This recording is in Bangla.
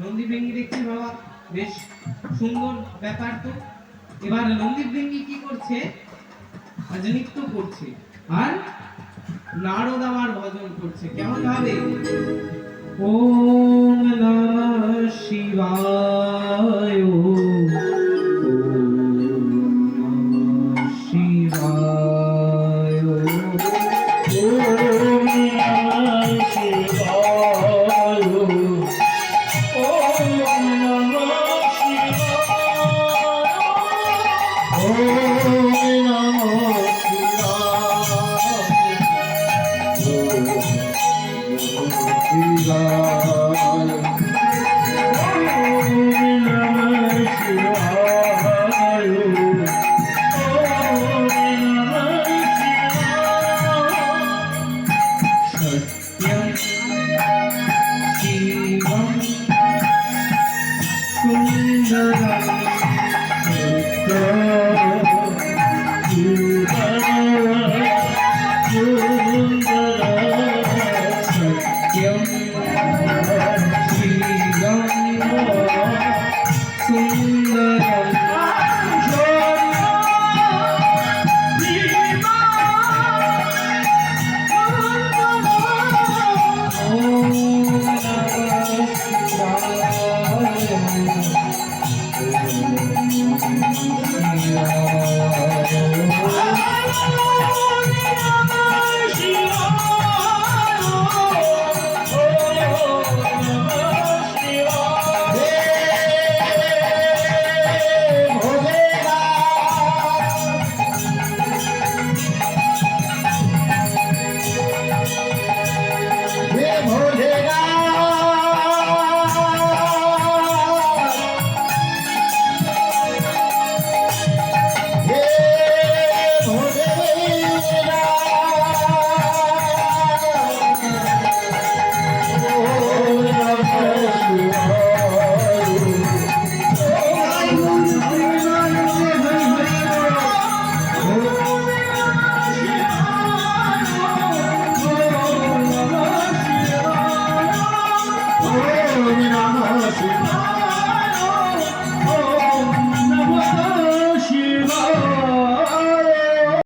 নন্দী ভেঙ্গি দেখছি বাবা, বেশ সুন্দর ব্যাপার তো। এবার নন্দী ভেঙ্গি কি করছে? নৃত্য করছে, আর নারদ আমার ভজন করছে। কেমন ভাবে? ওম নমঃ শিবায় শিবায়